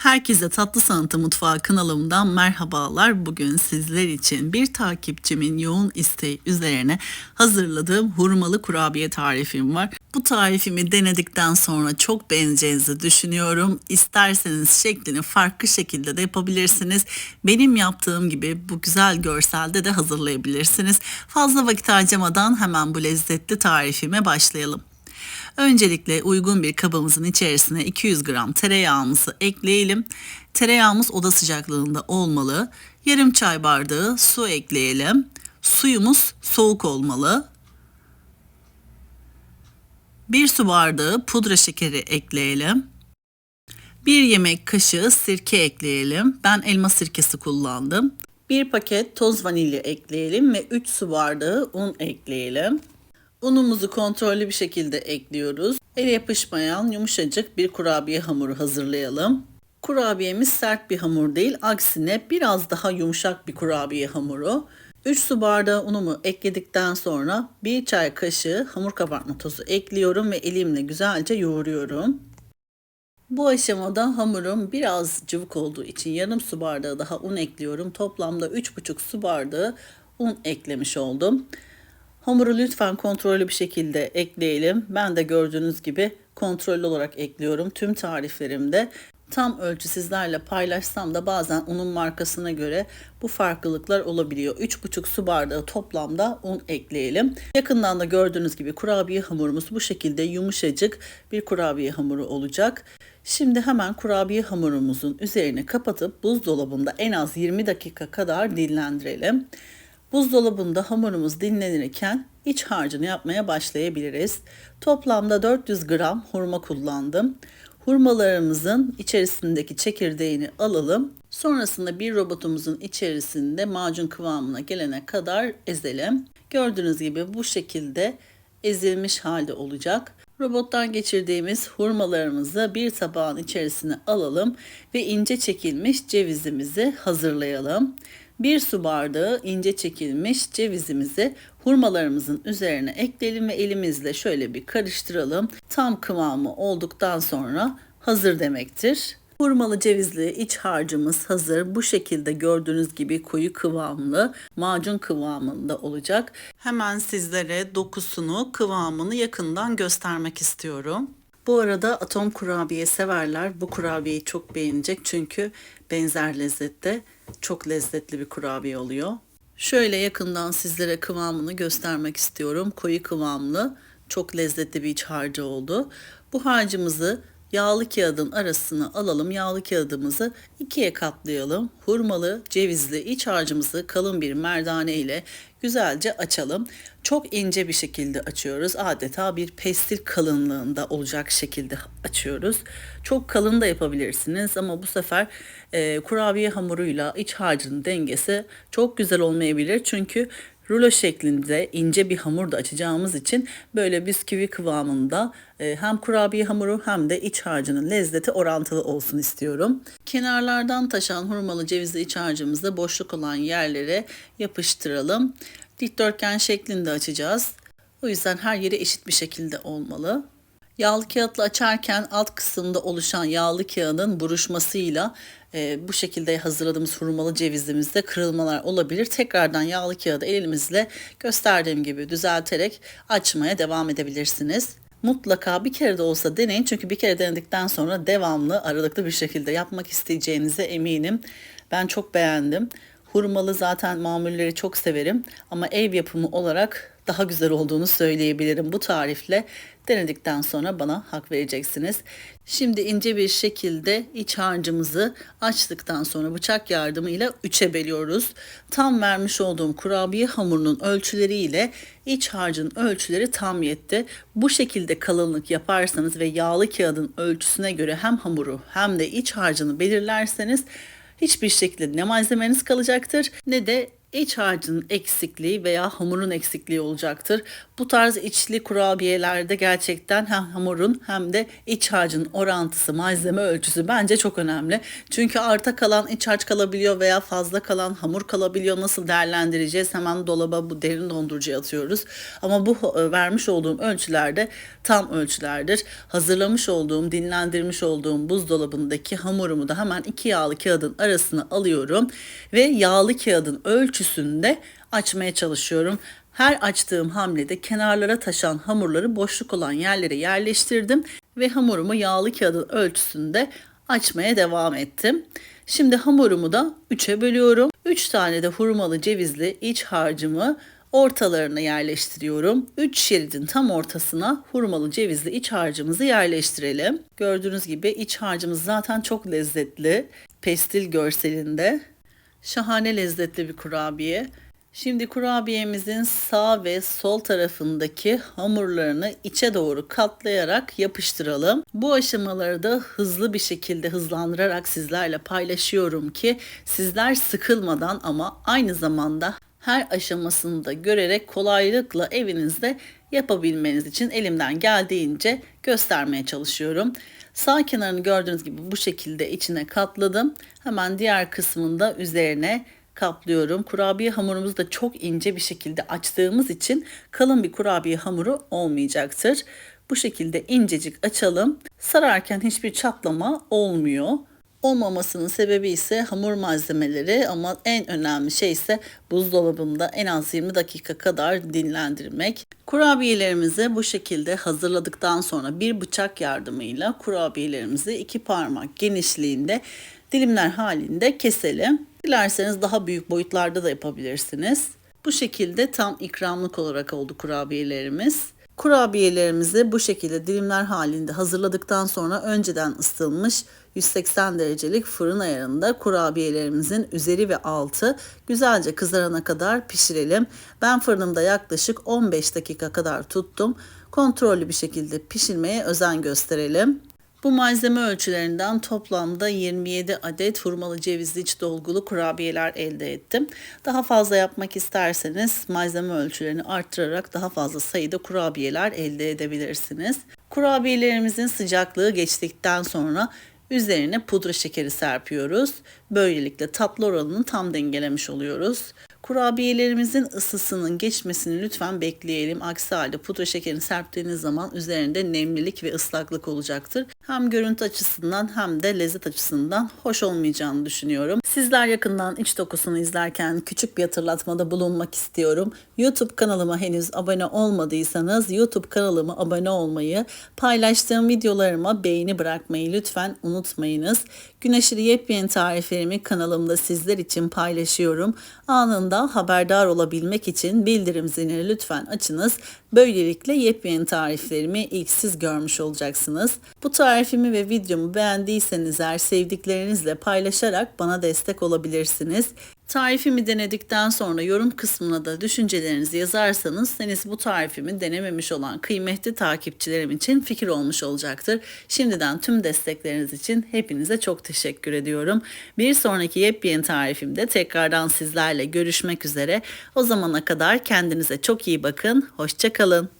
Herkese Tatlı Sanatı Mutfağı kanalımdan merhabalar. Bugün sizler için bir takipçimin yoğun isteği üzerine hazırladığım hurmalı kurabiye tarifim var. Bu tarifimi denedikten sonra çok beğeneceğinizi düşünüyorum. İsterseniz şeklini farklı şekilde de yapabilirsiniz. Benim yaptığım gibi bu güzel görselde de hazırlayabilirsiniz. Fazla vakit harcamadan hemen bu lezzetli tarifime başlayalım. Öncelikle uygun bir kabımızın içerisine 200 gram tereyağımızı ekleyelim. Tereyağımız oda sıcaklığında olmalı. Yarım çay bardağı su ekleyelim. Suyumuz soğuk olmalı. Bir su bardağı pudra şekeri ekleyelim. Bir yemek kaşığı sirke ekleyelim. Ben elma sirkesi kullandım. Bir paket toz vanilya ekleyelim ve 3 su bardağı un ekleyelim. Unumuzu kontrollü bir şekilde ekliyoruz. Ele yapışmayan yumuşacık bir kurabiye hamuru hazırlayalım. Kurabiyemiz sert bir hamur değil, aksine biraz daha yumuşak bir kurabiye hamuru. 3 su bardağı unumu ekledikten sonra 1 çay kaşığı hamur kabartma tozu ekliyorum ve elimle güzelce yoğuruyorum. Bu aşamada hamurum biraz cıvık olduğu için yarım su bardağı daha un ekliyorum. Toplamda 3,5 su bardağı un eklemiş oldum. Hamuru lütfen kontrollü bir şekilde ekleyelim. Ben de gördüğünüz gibi kontrollü olarak ekliyorum. Tüm tariflerimde tam ölçü sizlerle paylaşsam da bazen unun markasına göre bu farklılıklar olabiliyor. 3,5 su bardağı toplamda un ekleyelim. Yakından da gördüğünüz gibi kurabiye hamurumuz bu şekilde yumuşacık bir kurabiye hamuru olacak. Şimdi hemen kurabiye hamurumuzun üzerine kapatıp buzdolabında en az 20 dakika kadar dinlendirelim. Buzdolabında hamurumuz dinlenirken iç harcını yapmaya başlayabiliriz. Toplamda 400 gram hurma kullandım. Hurmalarımızın içerisindeki çekirdeğini alalım. Sonrasında bir robotumuzun içerisinde macun kıvamına gelene kadar ezelim. Gördüğünüz gibi bu şekilde ezilmiş halde olacak. Robottan geçirdiğimiz hurmalarımızı bir tabağın içerisine alalım ve ince çekilmiş cevizimizi hazırlayalım. Bir su bardağı ince çekilmiş cevizimizi hurmalarımızın üzerine ekleyelim ve elimizle şöyle bir karıştıralım. Tam kıvamı olduktan sonra hazır demektir. Hurmalı cevizli iç harcımız hazır. Bu şekilde gördüğünüz gibi koyu kıvamlı, macun kıvamında olacak. Hemen sizlere dokusunu, kıvamını yakından göstermek istiyorum. Bu arada atom kurabiye severler bu kurabiyeyi çok beğenecek çünkü benzer lezzette çok lezzetli bir kurabiye oluyor. Şöyle yakından sizlere kıvamını göstermek istiyorum. Koyu kıvamlı, çok lezzetli bir iç harcı oldu. Bu harcımızı yağlı kağıdın arasına alalım. Yağlı kağıdımızı ikiye katlayalım. Hurmalı, cevizli iç harcımızı kalın bir merdane ile güzelce açalım. Çok ince bir şekilde açıyoruz. Adeta bir pestil kalınlığında olacak şekilde açıyoruz. Çok kalın da yapabilirsiniz ama bu sefer e, kurabiye hamuruyla iç harcının dengesi çok güzel olmayabilir. Çünkü rulo şeklinde ince bir hamur da açacağımız için böyle bisküvi kıvamında e, hem kurabiye hamuru hem de iç harcının lezzeti orantılı olsun istiyorum. Kenarlardan taşan hurmalı cevizli iç harcımızı boşluk olan yerlere yapıştıralım. Dikdörtgen şeklinde açacağız. O yüzden her yeri eşit bir şekilde olmalı. Yağlı kağıtla açarken alt kısımda oluşan yağlı kağıdın buruşmasıyla e, bu şekilde hazırladığımız hurmalı cevizimizde kırılmalar olabilir. Tekrardan yağlı kağıdı elimizle gösterdiğim gibi düzelterek açmaya devam edebilirsiniz. Mutlaka bir kere de olsa deneyin çünkü bir kere denedikten sonra devamlı aralıklı bir şekilde yapmak isteyeceğinize eminim. Ben çok beğendim. Hurmalı zaten mamulleri çok severim ama ev yapımı olarak daha güzel olduğunu söyleyebilirim bu tarifle. Denedikten sonra bana hak vereceksiniz. Şimdi ince bir şekilde iç harcımızı açtıktan sonra bıçak yardımıyla üçe bölüyoruz. Tam vermiş olduğum kurabiye hamurunun ölçüleriyle iç harcın ölçüleri tam yetti. Bu şekilde kalınlık yaparsanız ve yağlı kağıdın ölçüsüne göre hem hamuru hem de iç harcını belirlerseniz hiçbir şekilde ne malzemeniz kalacaktır ne de iç harcının eksikliği veya hamurun eksikliği olacaktır. Bu tarz içli kurabiyelerde gerçekten hem hamurun hem de iç harcın orantısı, malzeme ölçüsü bence çok önemli. Çünkü arta kalan iç harç kalabiliyor veya fazla kalan hamur kalabiliyor. Nasıl değerlendireceğiz? Hemen dolaba bu derin dondurucuya atıyoruz. Ama bu e, vermiş olduğum ölçülerde tam ölçülerdir. Hazırlamış olduğum, dinlendirmiş olduğum buzdolabındaki hamurumu da hemen iki yağlı kağıdın arasına alıyorum ve yağlı kağıdın ölçüsünde açmaya çalışıyorum. Her açtığım hamlede kenarlara taşan hamurları boşluk olan yerlere yerleştirdim ve hamurumu yağlı kağıdın ölçüsünde açmaya devam ettim. Şimdi hamurumu da 3'e bölüyorum. 3 tane de hurmalı cevizli iç harcımı ortalarına yerleştiriyorum. 3 şeridin tam ortasına hurmalı cevizli iç harcımızı yerleştirelim. Gördüğünüz gibi iç harcımız zaten çok lezzetli. Pestil görselinde. Şahane lezzetli bir kurabiye. Şimdi kurabiyemizin sağ ve sol tarafındaki hamurlarını içe doğru katlayarak yapıştıralım. Bu aşamaları da hızlı bir şekilde hızlandırarak sizlerle paylaşıyorum ki sizler sıkılmadan ama aynı zamanda her aşamasını da görerek kolaylıkla evinizde yapabilmeniz için elimden geldiğince göstermeye çalışıyorum. Sağ kenarını gördüğünüz gibi bu şekilde içine katladım. Hemen diğer kısmını da üzerine kaplıyorum. Kurabiye hamurumuzu da çok ince bir şekilde açtığımız için kalın bir kurabiye hamuru olmayacaktır. Bu şekilde incecik açalım. Sararken hiçbir çatlama olmuyor. Olmamasının sebebi ise hamur malzemeleri ama en önemli şey ise buzdolabında en az 20 dakika kadar dinlendirmek. Kurabiyelerimizi bu şekilde hazırladıktan sonra bir bıçak yardımıyla kurabiyelerimizi iki parmak genişliğinde dilimler halinde keselim. Dilerseniz daha büyük boyutlarda da yapabilirsiniz. Bu şekilde tam ikramlık olarak oldu kurabiyelerimiz. Kurabiyelerimizi bu şekilde dilimler halinde hazırladıktan sonra önceden ısıtılmış 180 derecelik fırın ayarında kurabiyelerimizin üzeri ve altı güzelce kızarana kadar pişirelim. Ben fırınımda yaklaşık 15 dakika kadar tuttum. Kontrollü bir şekilde pişirmeye özen gösterelim. Bu malzeme ölçülerinden toplamda 27 adet hurmalı cevizli iç dolgulu kurabiyeler elde ettim. Daha fazla yapmak isterseniz malzeme ölçülerini arttırarak daha fazla sayıda kurabiyeler elde edebilirsiniz. Kurabiyelerimizin sıcaklığı geçtikten sonra üzerine pudra şekeri serpiyoruz. Böylelikle tatlı oranını tam dengelemiş oluyoruz. Kurabiyelerimizin ısısının geçmesini lütfen bekleyelim. Aksi halde pudra şekerini serptiğiniz zaman üzerinde nemlilik ve ıslaklık olacaktır. Hem görüntü açısından hem de lezzet açısından hoş olmayacağını düşünüyorum. Sizler yakından iç dokusunu izlerken küçük bir hatırlatmada bulunmak istiyorum. YouTube kanalıma henüz abone olmadıysanız YouTube kanalıma abone olmayı, paylaştığım videolarıma beğeni bırakmayı lütfen unutmayınız. Güneşli yepyeni tariflerimi kanalımda sizler için paylaşıyorum. Anında haberdar olabilmek için bildirim zilini lütfen açınız. Böylelikle yepyeni tariflerimi ilk siz görmüş olacaksınız. Bu tarifimi ve videomu beğendiyseniz eğer sevdiklerinizle paylaşarak bana destek olabilirsiniz. Tarifimi denedikten sonra yorum kısmına da düşüncelerinizi yazarsanız henüz bu tarifimi denememiş olan kıymetli takipçilerim için fikir olmuş olacaktır. Şimdiden tüm destekleriniz için hepinize çok teşekkür ediyorum. Bir sonraki yepyeni tarifimde tekrardan sizlerle görüşmek üzere. O zamana kadar kendinize çok iyi bakın. Hoşçakalın.